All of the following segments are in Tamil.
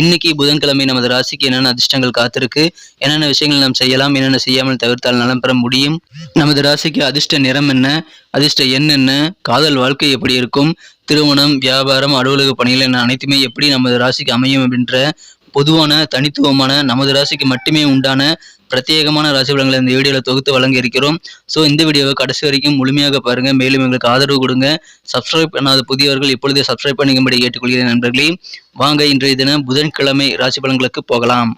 இன்னைக்கு புதன்கிழமை நமது ராசிக்கு என்னென்ன அதிர்ஷ்டங்கள் காத்திருக்கு என்னென்ன விஷயங்கள் நாம் செய்யலாம் என்னென்ன செய்யாமல் தவிர்த்தால் நலம் பெற முடியும் நமது ராசிக்கு அதிர்ஷ்ட நிறம் என்ன அதிர்ஷ்ட எண் என்ன காதல் வாழ்க்கை எப்படி இருக்கும் திருமணம் வியாபாரம் அலுவலக பணிகள் என அனைத்துமே எப்படி நமது ராசிக்கு அமையும் அப்படின்ற பொதுவான தனித்துவமான நமது ராசிக்கு மட்டுமே உண்டான பிரத்யேகமான ராசி பலன்களை இந்த வீடியோவில் தொகுத்து வழங்க இருக்கிறோம். ஸோ இந்த வீடியோவை கடைசி வரைக்கும் முழுமையாக பாருங்க. மேலும் எங்களுக்கு ஆதரவு கொடுங்க. சப்ஸ்கிரைப் பண்ணாத புதியவர்கள் இப்பொழுதே சப்ஸ்கிரைப் பண்ணிக்கும்படி கேட்டுக்கொள்கிறேன் நண்பர்களே. வாங்க இன்றைய தினம் புதன்கிழமை ராசி பலன்களுக்கு போகலாம்.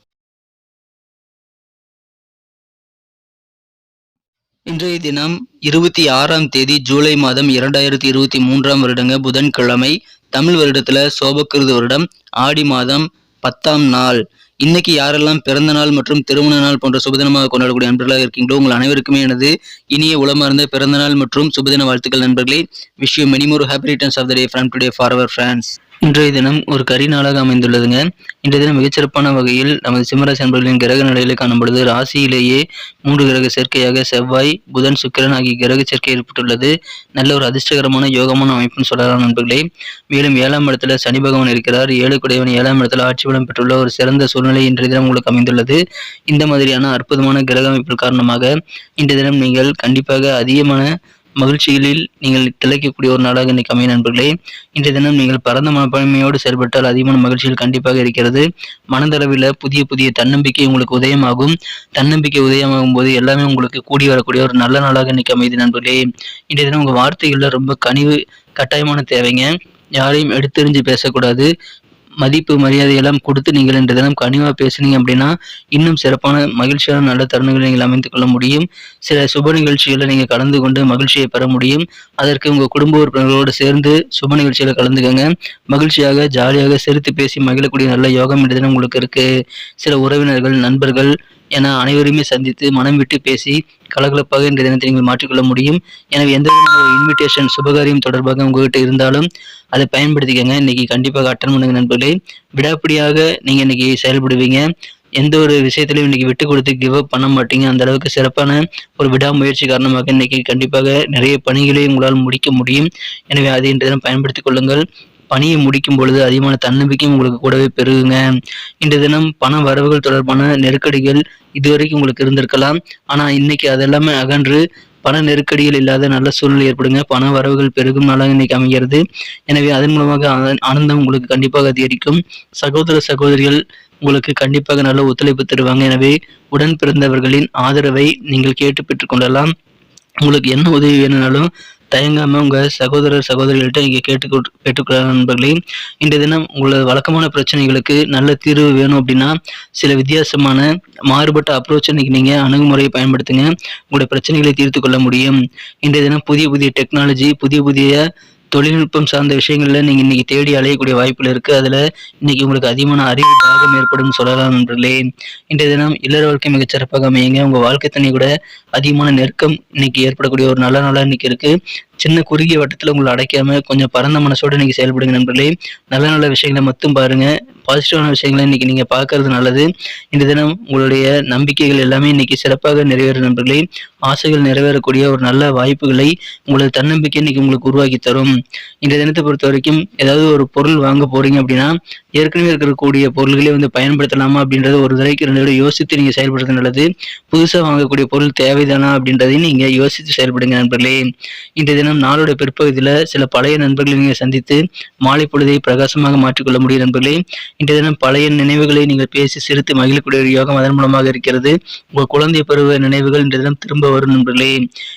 இன்றைய தினம் இருபத்தி ஆறாம் தேதி ஜூலை மாதம் இரண்டாயிரத்தி இருபத்தி மூன்றாம் வருடங்க புதன்கிழமை. தமிழ் வருடத்துல சோபக்கிருது வருடம். ஆடி மாதம் பத்தாம் நாள். இன்னைக்கு யாரெல்லாம் பிறந்த நாள் மற்றும் திருமண நாள் போன்ற சுபதினமாக கொண்டாடக்கூடிய நண்பர்களாக இருக்கீங்களோ உங்கள் அனைவருக்குமே எனது இனிய உளமார்ந்த பிறந்த நாள் மற்றும் சுபதின வாழ்த்துக்கள் நண்பர்களே. விஷயம் many more many more happy returns of the day from today for our friends இன்றைய தினம் ஒரு கரி நாளாக அமைந்துள்ளதுங்க. இன்றைய தினம் மிகச்சிறப்பான வகையில் நமது சிம்மராசி அன்பர்களின் கிரக நிலையில காணப்படுது ராசியிலேயே மூன்று கிரக சேர்க்கையாக செவ்வாய் புதன் சுக்கிரன் ஆகிய கிரக சேர்க்கை ஏற்பட்டுள்ளது. நல்ல ஒரு அதிர்ஷ்டகரமான யோகமான அமைப்புன்னு சொல்லலாம் நண்பர்களே. மேலும் ஏழாம் இடத்துல சனி பகவான் இருக்கிறார். ஏழு குடையவன் ஏழாம் இடத்துல ஆட்சி பலம் பெற்றுள்ள ஒரு சிறந்த சூழ்நிலை இன்றைய தினம் உங்களுக்கு அமைந்துள்ளது. இந்த மாதிரியான அற்புதமான கிரக அமைப்பின் காரணமாக இன்றைய தினம் நீங்கள் கண்டிப்பாக அதிகமான மகிழ்ச்சிகளில் நீங்கள் திளைக்கக்கூடிய ஒரு நாளாக இன்னைக்கு அமைய நண்பர்களே. இன்றைய தினம் நீங்கள் பரந்த மனப்பான்மையோடு செயல்பட்டால் அதிகமான மகிழ்ச்சிகள் கண்டிப்பாக இருக்கிறது. மனதளவில் புதிய புதிய தன்னம்பிக்கை உங்களுக்கு உதயமாகும். தன்னம்பிக்கை உதயமாகும் போது எல்லாமே உங்களுக்கு கூடி வரக்கூடிய ஒரு நல்ல நாளாக இன்னைக்கு அமையுது நண்பர்களே. இன்றைய தினம் உங்கள் வார்த்தைகளில் ரொம்ப கனிவு கட்டாயமான தேவைங்க. யாரையும் எடுத்தெறிஞ்சு பேசக்கூடாது. மதிப்பு மரியாதை எல்லாம் கொடுத்து நீங்கள் இன்று தினம் கனிவாக பேசுனீங்க அப்படின்னா இன்னும் சிறப்பான மகிழ்ச்சியான நல்ல தருணங்களை நீங்கள் அமைத்துக் கொள்ள முடியும். சில சுப நிகழ்ச்சிகளை நீங்கள் கலந்து கொண்டு மகிழ்ச்சியை பெற முடியும். அதற்கு உங்கள் குடும்ப உறுப்பினர்களோடு சேர்ந்து சுப நிகழ்ச்சியில் கலந்துக்கங்க. மகிழ்ச்சியாக ஜாலியாக சிரித்து பேசி மகிழக்கூடிய நல்ல யோகம் இன்று தினம் உங்களுக்கு இருக்கு. சில உறவினர்கள் நண்பர்கள் என அனைவருமே சந்தித்து மனம் விட்டு பேசி கலகலப்பாக இந்த தினத்தை நீங்கள் மாற்றிக்கொள்ள முடியும். எனவே எந்த விதமான இன்விடேஷன் சுபகாரியம் தொடர்பாக உங்ககிட்ட இருந்தாலும் அதை பயன்படுத்திக்கங்க. இன்னைக்கு கண்டிப்பாக அட்டன் பண்ணுங்க நண்பர்களே. விடாப்பிடியாக நீங்கள் இன்னைக்கு செயல்படுவீங்க. எந்த ஒரு விஷயத்திலையும் இன்னைக்கு விட்டு கொடுத்து கிவ் அப் பண்ண மாட்டீங்க. அந்த அளவுக்கு சிறப்பான ஒரு விடாமுயற்சி காரணமாக இன்னைக்கு கண்டிப்பாக நிறைய பணிகளை உங்களால் முடிக்க முடியும். எனவே அதை இன்று தினம் பயன்படுத்திக் கொள்ளுங்கள். பணியை முடிக்கும் பொழுது அதிகமான தன்னம்பிக்கையும் உங்களுக்கு கூடவே பெருகுங்க. இன்று தினம் பண வரவுகள் தொடர்பான நெருக்கடிகள் இதுவரைக்கும் உங்களுக்கு இருந்திருக்கலாம். ஆனா இன்னைக்கு அதெல்லாமே அகன்று பண நெருக்கடிகள் இல்லாத நல்ல சூழ்நிலை ஏற்படுங்க. பண வரவுகள் பெருகும் நாளாக இன்னைக்கு அமைகிறது. எனவே அதன் மூலமாக ஆனந்தம் உங்களுக்கு கண்டிப்பாக அதிகரிக்கும். சகோதர சகோதரிகள் உங்களுக்கு கண்டிப்பாக நல்ல ஒத்துழைப்பு தருவாங்க. எனவே உடன் பிறந்தவர்களின் ஆதரவை நீங்கள் கேட்டு பெற்றுக்கொள்ளலாம் உங்களுக்கு என்ன உதவி வேணும்னாலும் தயங்காமல் உங்கள் சகோதரர் சகோதரிகள்கிட்ட இங்கே கேட்டு கேட்டுக்கொள்ள நண்பர்களே இன்றைய தினம் உங்களது வழக்கமான பிரச்சனைகளுக்கு நல்ல தீர்வு வேணும் அப்படின்னா சில வித்தியாசமான மாறுபட்ட அப்ரோச் இன்னைக்கு நீங்கள் அணுகுமுறையை பயன்படுத்துங்க. உங்களுடைய பிரச்சனைகளை தீர்த்து கொள்ள முடியும். இன்றைய தினம் புதிய புதிய டெக்னாலஜி புதிய புதிய தொழில்நுட்பம் சார்ந்த விஷயங்களில் நீங்கள் இன்னைக்கு தேடி அலையக்கூடிய வாய்ப்புகள் இருக்குது அதில் இன்னைக்கு உங்களுக்கு அதிகமான அறிவு தாகம் ஏற்படும் சொல்லலாம் நண்பர்களே. இன்றைய தினம் இல்லற வாழ்க்கை மிகச் சிறப்பாக அமையுங்க. உங்கள் வாழ்க்கை தண்ணி கூட அதிகமான நெருக்கம் இன்னைக்கு ஏற்படக்கூடிய ஒரு நல்ல நாளாக இன்னைக்கு இருக்குது சின்ன குறுகிய வட்டத்தில் உங்களை அடைக்காம கொஞ்சம் பரந்த மனசோட நீங்கள் செயல்படுங்க நண்பர்களே. நல்ல நல்ல விஷயங்களை மட்டும் பாருங்கள் பாசிட்டிவான விஷயங்களை இன்னைக்கு நீங்க பார்க்கறது நல்லது. இந்த தினம் உங்களுடைய நம்பிக்கைகள் எல்லாமே இன்னைக்கு சிறப்பாக நிறைவேறும் நண்பர்களே. ஆசைகள் நிறைவேறக்கூடிய ஒரு நல்ல வாய்ப்புகளை உங்களது தன்னம்பிக்கை இன்னைக்கு உங்களுக்கு உருவாக்கி தரும். இந்த தினத்தை பொறுத்த வரைக்கும் ஏதாவது ஒரு பொருள் வாங்க போறீங்க அப்படின்னா ஏற்கனவே இருக்கக்கூடிய பொருள்களே வந்து பயன்படுத்தலாமா அப்படின்றத ஒரு தடவைக்கு ரெண்டு தடவை யோசித்து நீங்க செயல்படுறது நல்லது. புதுசாக வாங்கக்கூடிய பொருள் தேவைதானா அப்படின்றதையும் நீங்க யோசித்து செயல்படுங்க நண்பர்களே. இந்த தினம் நாளோட பிற்பகுதியில் சில பழைய நண்பர்களை நீங்க சந்தித்து மாலை பொழுதை பிரகாசமாக மாற்றிக்கொள்ள முடியும் நண்பர்களே. இன்றைய தினம் பழைய நினைவுகளை நீங்கள் பேசி சிரித்து மகிழக்கூடிய ஒரு யோகம் அதன் மூலமாக இருக்கிறது. உங்கள் குழந்தை பருவ நினைவுகள் இன்றைய தினம் திரும்ப வரும் நண்பர்களே.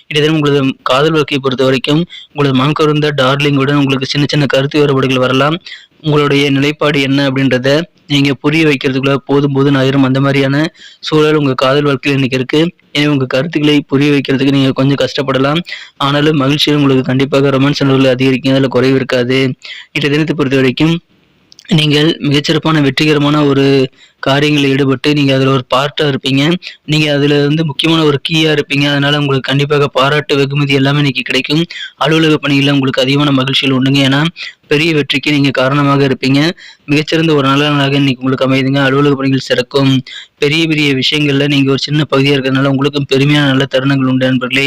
இன்றைய தினம் உங்களது காதல் வாழ்க்கையை பொறுத்த வரைக்கும் உங்களது மனம் கருந்த டார்லிங்குடன் உங்களுக்கு சின்ன சின்ன கருத்து வேறுபாடுகள் வரலாம். உங்களுடைய நிலைப்பாடு என்ன அப்படின்றத நீங்க புரிய வைக்கிறதுக்குள்ள போதும் போதும் ஆயிரும். அந்த மாதிரியான சூழல் உங்க காதல் வாழ்க்கையில் இன்னைக்கு இருக்கு. எனவே உங்க கருத்துக்களை புரிய வைக்கிறதுக்கு நீங்க கொஞ்சம் கஷ்டப்படலாம். ஆனாலும் மகிழ்ச்சியில் உங்களுக்கு கண்டிப்பாக ரொமான்ஸ் உணர்வுகள் அதிகரிக்கும். அதில் குறைவு இருக்காது. இன்றைய தினத்தை பொறுத்த வரைக்கும் நீங்கள் மிகச்சிறப்பான வெற்றிகரமான ஒரு காரியங்களில் ஈடுபட்டு நீங்கள் அதில் ஒரு பார்ட்டாக இருப்பீங்க. நீங்கள் அதில் வந்து முக்கியமான ஒரு கீயாக இருப்பீங்க. அதனால் உங்களுக்கு கண்டிப்பாக பாராட்டு வெகுமதி எல்லாமே இன்றைக்கி கிடைக்கும். அலுவலக பணிகளில் உங்களுக்கு அதிகமான மகிழ்ச்சிகள் உண்டுங்க. ஏன்னா பெரிய வெற்றிக்கு நீங்கள் காரணமாக இருப்பீங்க. மிகச்சிறந்த ஒரு நல்ல நாளாக இன்னைக்கு உங்களுக்கு அமைதுங்க அலுவலக பணிகள் சிறக்கும். பெரிய பெரிய விஷயங்களில் நீங்கள் ஒரு சின்ன பகுதியாக இருக்கிறதுனால உங்களுக்கும் பெருமையான நல்ல தருணங்கள் உண்டு நண்பர்களே.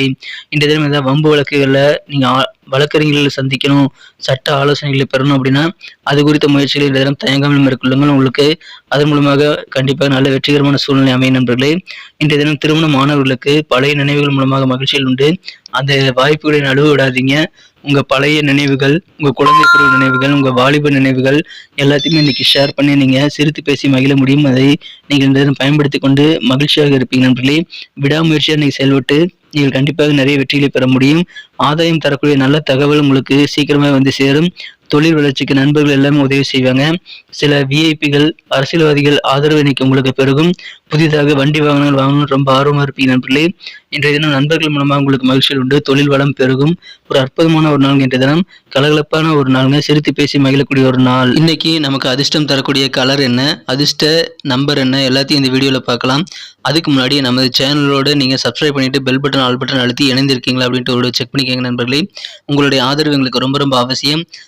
இந்த தினம் ஏதாவது வம்பு வழக்குகளில் நீங்கள் வழக்கறிஞர்களை சந்திக்கணும் சட்ட ஆலோசனைகளை பெறணும் அப்படின்னா அது குறித்த முயற்சிகளை இந்த தினம் தயங்காமல் மேற்கொள்ளுங்கள். உங்களுக்கு அதன் மூலமாக கண்டிப்பாக நல்ல வெற்றிகரமான சூழ்நிலை அமையும் நண்பர்களே. இன்றைய தினம் திருமண மாணவர்களுக்கு பழைய நினைவுகள் மூலமாக மகிழ்ச்சியில் உண்டு. அந்த வாய்ப்புகளை நழுவ விடாதீங்க உங்க பழைய நினைவுகள் உங்க குழந்தை பருவ நினைவுகள் உங்க வாலிப நினைவுகள் எல்லாத்தையுமே இன்னைக்கு ஷேர் பண்ணி நீங்க சிரித்து பேசி மகிழ முடியும். அதை நீங்கள் இந்த பயன்படுத்தி கொண்டு மகிழ்ச்சியாக இருப்பீங்க நண்பர்களே. விடாமுயற்சியாக நீங்கள் செயல்பட்டு நீங்கள் கண்டிப்பாக நிறைய வெற்றிகளை பெற முடியும். ஆதாயம் தரக்கூடிய நல்ல தகவல் உங்களுக்கு சீக்கிரமே வந்து சேரும். தொழில் வளர்ச்சிக்கு நண்பர்கள் எல்லாமே உதவி செய்வாங்க. சில விஐபிகள் அரசியல்வாதிகள் ஆதரவு இன்னைக்கு உங்களுக்கு பெருகும். புதிதாக வண்டி வாகனங்கள் வாங்கணும்னு ரொம்ப ஆர்வமாக இருப்பீங்க நண்பர்களே. இன்றைய தினம் நண்பர்கள் மூலமாக உங்களுக்கு மகிழ்ச்சிகள் உண்டு. தொழில் வளம் பெருகும். ஒரு அற்புதமான ஒரு நாள் இன்றைய தினம். கலகலப்பான ஒரு நாளுங்க. சிரித்து பேசி மகிழக்கூடிய ஒரு நாள். இன்னைக்கு நமக்கு அதிர்ஷ்டம் தரக்கூடிய கலர் என்ன? அதிர்ஷ்ட நம்பர் என்ன? எல்லாத்தையும் இந்த வீடியோவில் பார்க்கலாம். அதுக்கு முன்னாடி நமது சேனலோட நீங்கள் சப்ஸ்கிரைப் பண்ணிட்டு பெல் பட்டன் ஆல் பட்டன் அழுத்தி இணைந்திருக்கீங்களா அப்படின்ட்டு ஒரு செக் பண்ணிக்கோங்க நண்பர்களே. உங்களுடைய ஆதரவு எங்களுக்கு ரொம்ப ரொம்ப அவசியம்.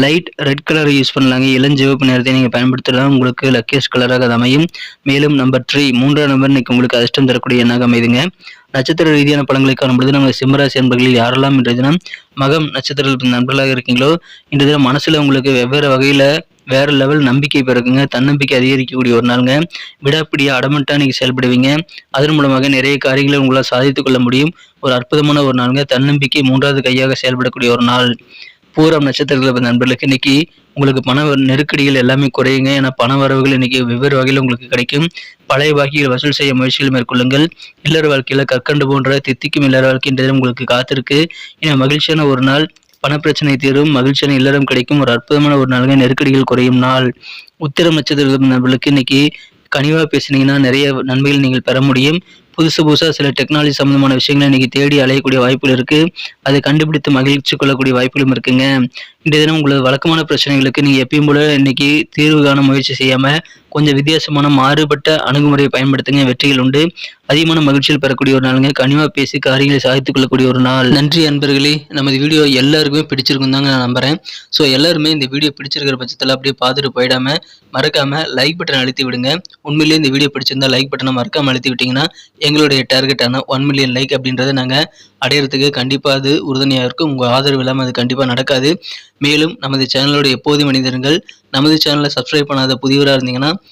லைட் ரெட் கலர் யூஸ் பண்ணலாங்க. இளஞ்சிவப்பு நிறத்தை நீங்கள் பயன்படுத்தலாம். உங்களுக்கு லக்கியஸ்ட் கலராக அது அமையும். மேலும் நம்பர் த்ரீ மூன்றாம் நம்பர் இன்னைக்கு உங்களுக்கு அதிர்ஷ்டம் தரக்கூடிய எண்ணாக அமைதுங்க. நட்சத்திர ரீதியான பழங்களை காணும்பொழுது நம்ம சிம்மராசி என்பர்களில் யாரெல்லாம் இன்றைய தினம் மகம் நட்சத்திர நண்பர்களாக இருக்கீங்களோ இன்றைய தினம் மனசில் உங்களுக்கு வெவ்வேறு வகையில் வேற லெவல் நம்பிக்கை பிறகுங்க தன்னம்பிக்கை அதிகரிக்கக்கூடிய ஒரு நாளுங்க. விடாப்பிடியா அடமட்டா நீங்கள் செயல்படுவீங்க. அதன் மூலமாக நிறைய காரியங்களை உங்களால் சாதித்துக்கொள்ள முடியும். ஒரு அற்புதமான ஒரு நாளுங்க. தன்னம்பிக்கை மூன்றாவது கையாக செயல்படக்கூடிய ஒரு நாள். பூரம் நட்சத்திரத்தில் நண்பர்களுக்கு இன்னைக்கு உங்களுக்கு பண நெருக்கடிகள் எல்லாமே குறையுங்க. ஏன்னா பண வரவுகள் இன்னைக்கு வெவ்வேறு வகையில் உங்களுக்கு கிடைக்கும். பழைய பாக்கிகள் வசூல் செய்ய முயற்சிகள் மேற்கொள்ளுங்கள். இல்லற வாழ்க்கையில் கற்கண்டு போன்ற தித்திக்கும் இல்லற வாழ்க்கைன்றது உங்களுக்கு காத்திருக்கு. ஏன்னா மகிழ்ச்சியான ஒரு நாள் பணப்பிரச்சனை தீரும் மகிழ்ச்சியான இல்லறம் கிடைக்கும். ஒரு அற்புதமான ஒரு நாளுங்க. நெருக்கடிகள் குறையும் நாள். உத்திரம் நட்சத்திர நண்பர்களுக்கு இன்னைக்கு கனிவாக பேசுனீங்கன்னா நிறைய நன்மைகள் நீங்கள் பெற முடியும். புதுசு புதுசாக சில டெக்னாலஜி சம்மந்தமான விஷயங்களை இன்னைக்கு தேடி அலையக்கூடிய வாய்ப்புகள் இருக்கு. அதை கண்டுபிடித்து மகிழ்ச்சி கொள்ளக்கூடிய வாய்ப்புகளும் இருக்குங்க. இன்றைய தினம் உங்களது வழக்கமான பிரச்சனைகளுக்கு நீங்கள் எப்பயும் போல இன்னைக்கு தீர்வு காண முயற்சி செய்யாம கொஞ்சம் வித்தியாசமான மாறுபட்ட அணுகுமுறையை பயன்படுத்துங்க. வெற்றிகள் உண்டு. அதிகமான மகிழ்ச்சியில் பெறக்கூடிய ஒரு நாளுங்க. கனிமா பேசி காரியங்களை சாதித்துக் கொள்ளக்கூடிய ஒரு நாள். நன்றி அன்பர்களே. நமது வீடியோ எல்லாருக்குமே பிடிச்சிருக்கும் தாங்க நான் நம்புறேன். ஸோ எல்லாருமே இந்த வீடியோ பிடிச்சிருக்கிற பட்சத்தில் அப்படியே பார்த்துட்டு போயிடாம மறக்காம லைக் பட்டன் அழுத்தி விடுங்க. உண்மையிலேயே இந்த வீடியோ பிடிச்சிருந்தா லைக் பட்டனை மறக்காம அழுத்தி விட்டீங்கன்னா எங்களுடைய டார்கெட்டான ஒன் மில்லியன் லைக் அப்படின்றத நாங்கள் அடையிறதுக்கு கண்டிப்பாக அது உறுதுணையாக இருக்கும். உங்கள் ஆதரவு இல்லாமல் அது கண்டிப்பாக நடக்காது. மேலும் நமது சேனலோட எப்போதும் மனிதர்கள் நமது சேனலை சப்ஸ்கிரைப் பண்ணாத புதியவராக இருந்தீங்கன்னா